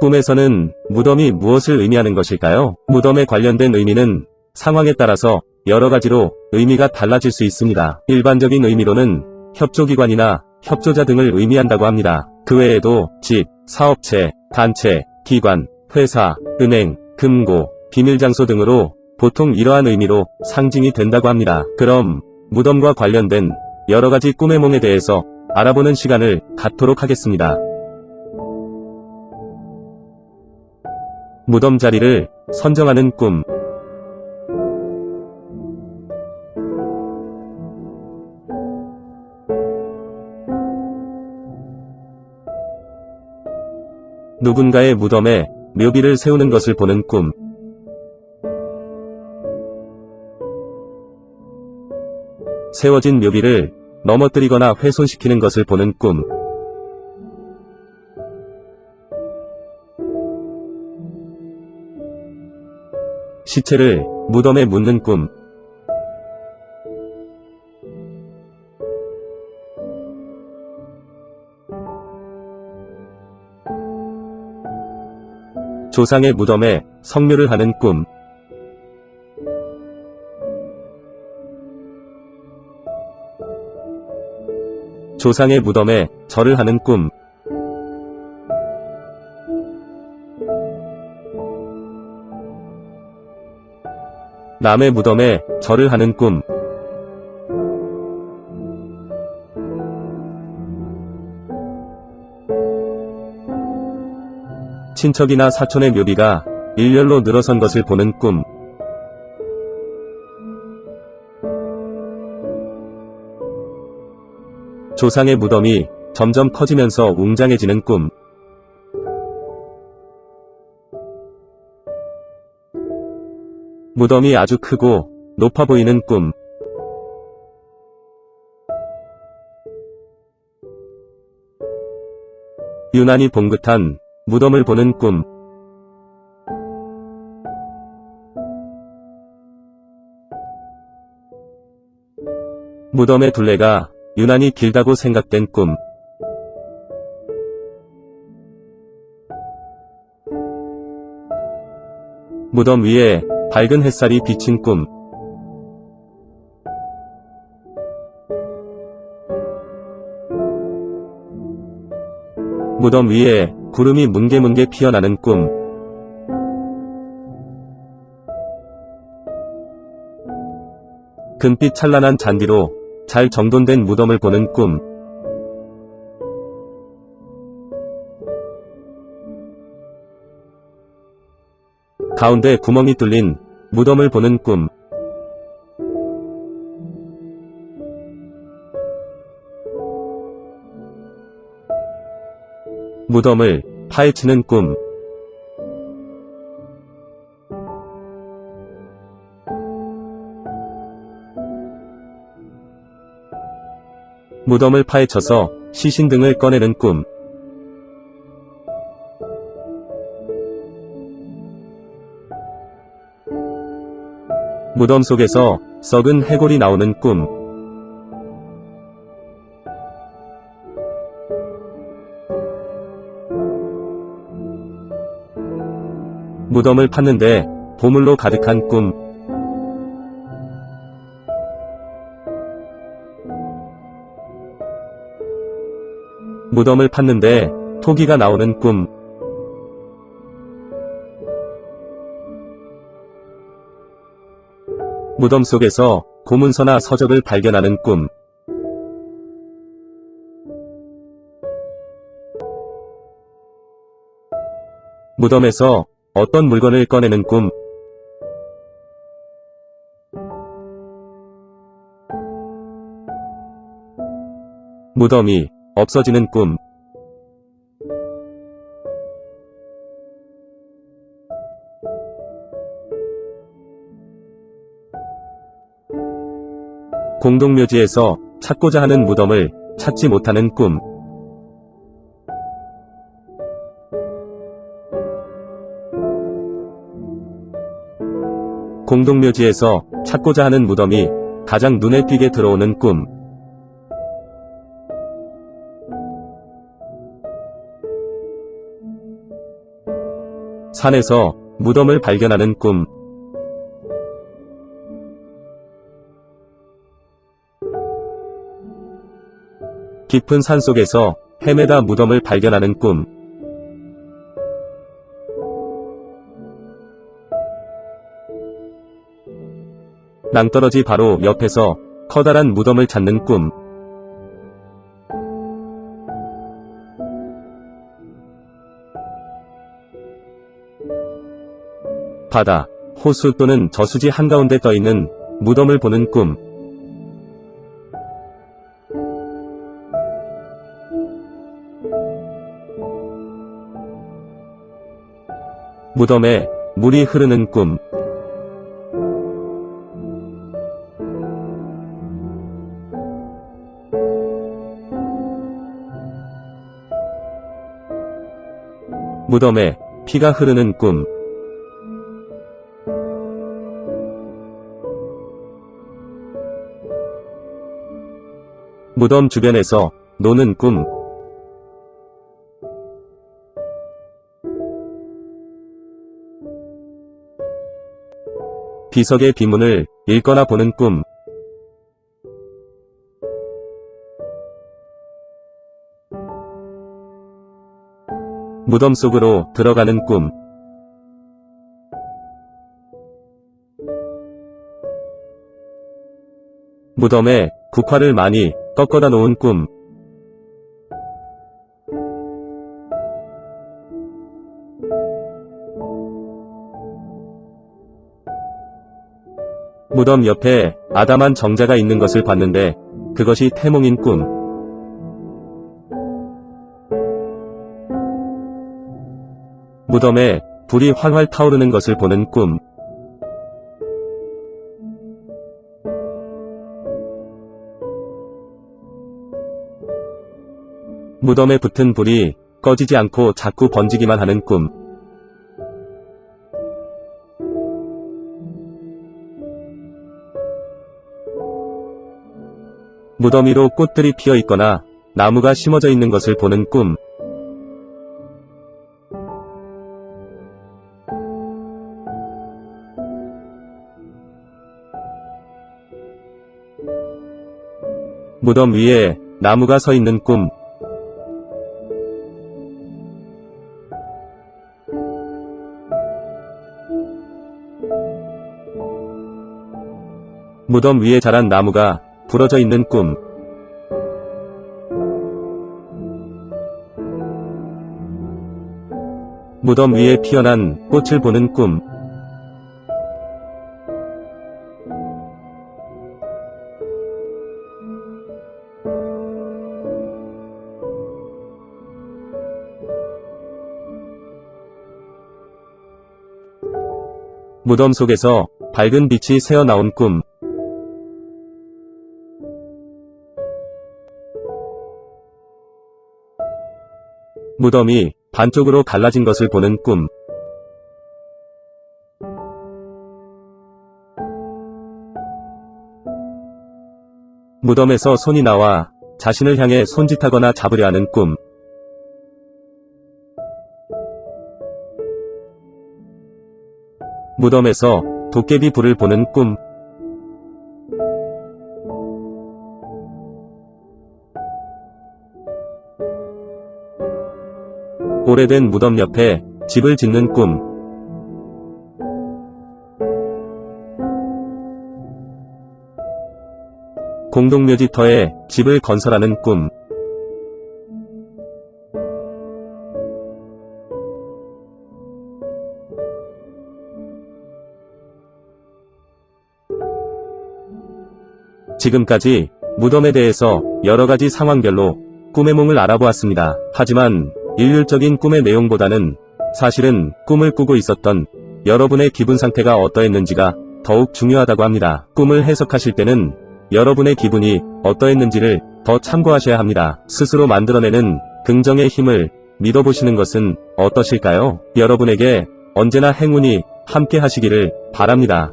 꿈에서는 무덤이 무엇을 의미하는 것일까요? 무덤에 관련된 의미는 상황에 따라서 여러 가지로 의미가 달라질 수 있습니다. 일반적인 의미로는 협조기관이나 협조자 등을 의미한다고 합니다. 그 외에도 집, 사업체, 단체, 기관, 회사, 은행, 금고, 비밀장소 등으로 보통 이러한 의미로 상징이 된다고 합니다. 그럼 무덤과 관련된 여러 가지 꿈의夢에 대해서 알아보는 시간을 갖도록 하겠습니다. 무덤 자리를 선정하는 꿈. 누군가의 무덤에 묘비를 세우는 것을 보는 꿈. 세워진 묘비를 넘어뜨리거나 훼손시키는 것을 보는 꿈. 시체를 무덤에 묻는 꿈. 조상의 무덤에 성묘를 하는 꿈. 조상의 무덤에 절을 하는 꿈. 남의 무덤에 절을 하는 꿈. 친척이나 사촌의 묘비가 일렬로 늘어선 것을 보는 꿈. 조상의 무덤이 점점 커지면서 웅장해지는 꿈. 무덤이 아주 크고 높아 보이는 꿈. 유난히 봉긋한 무덤을 보는 꿈. 무덤의 둘레가 유난히 길다고 생각된 꿈. 무덤 위에 밝은 햇살이 비친 꿈. 무덤 위에 구름이 뭉게뭉게 피어나는 꿈. 금빛 찬란한 잔디로 잘 정돈된 무덤을 보는 꿈. 가운데 구멍이 뚫린 무덤을 보는 꿈. 무덤을 파헤치는 꿈. 무덤을 파헤쳐서 시신 등을 꺼내는 꿈. 무덤 속에서 썩은 해골이 나오는 꿈. 무덤을 팠는데 보물로 가득한 꿈. 무덤을 팠는데 토기가 나오는 꿈. 무덤 속에서 고문서나 서적을 발견하는 꿈. 무덤에서 어떤 물건을 꺼내는 꿈. 무덤이 없어지는 꿈. 공동묘지에서 찾고자 하는 무덤을 찾지 못하는 꿈. 공동묘지에서 찾고자 하는 무덤이 가장 눈에 띄게 들어오는 꿈. 산에서 무덤을 발견하는 꿈. 깊은 산 속에서 헤매다 무덤을 발견하는 꿈. 낭떠러지 바로 옆에서 커다란 무덤을 찾는 꿈. 바다, 호수 또는 저수지 한가운데 떠있는 무덤을 보는 꿈. 무덤에 물이 흐르는 꿈. 무덤에 피가 흐르는 꿈. 무덤 주변에서 노는 꿈. 비석의 비문을 읽거나 보는 꿈. 무덤 속으로 들어가는 꿈. 무덤에 국화를 많이 꺾어다 놓은 꿈. 무덤 옆에 아담한 정자가 있는 것을 봤는데 그것이 태몽인 꿈. 무덤에 불이 활활 타오르는 것을 보는 꿈. 무덤에 붙은 불이 꺼지지 않고 자꾸 번지기만 하는 꿈. 무덤 위로 꽃들이 피어 있거나 나무가 심어져 있는 것을 보는 꿈. 무덤 위에 나무가 서 있는 꿈. 무덤 위에 자란 나무가 부러져 있는 꿈. 무덤 위에 피어난 꽃을 보는 꿈. 무덤 속에서 밝은 빛이 새어 나온 꿈. 무덤이 반쪽으로 갈라진 것을 보는 꿈. 무덤에서 손이 나와 자신을 향해 손짓하거나 잡으려 하는 꿈. 무덤에서 도깨비 불을 보는 꿈. 오래된 무덤 옆에 집을 짓는 꿈. 공동묘지터에 집을 건설하는 꿈. 지금까지 무덤에 대해서 여러 가지 상황별로 꿈의 몽을 알아보았습니다. 하지만 일률적인 꿈의 내용보다는 사실은 꿈을 꾸고 있었던 여러분의 기분 상태가 어떠했는지가 더욱 중요하다고 합니다. 꿈을 해석하실 때는 여러분의 기분이 어떠했는지를 더 참고하셔야 합니다. 스스로 만들어내는 긍정의 힘을 믿어보시는 것은 어떠실까요? 여러분에게 언제나 행운이 함께 하시기를 바랍니다.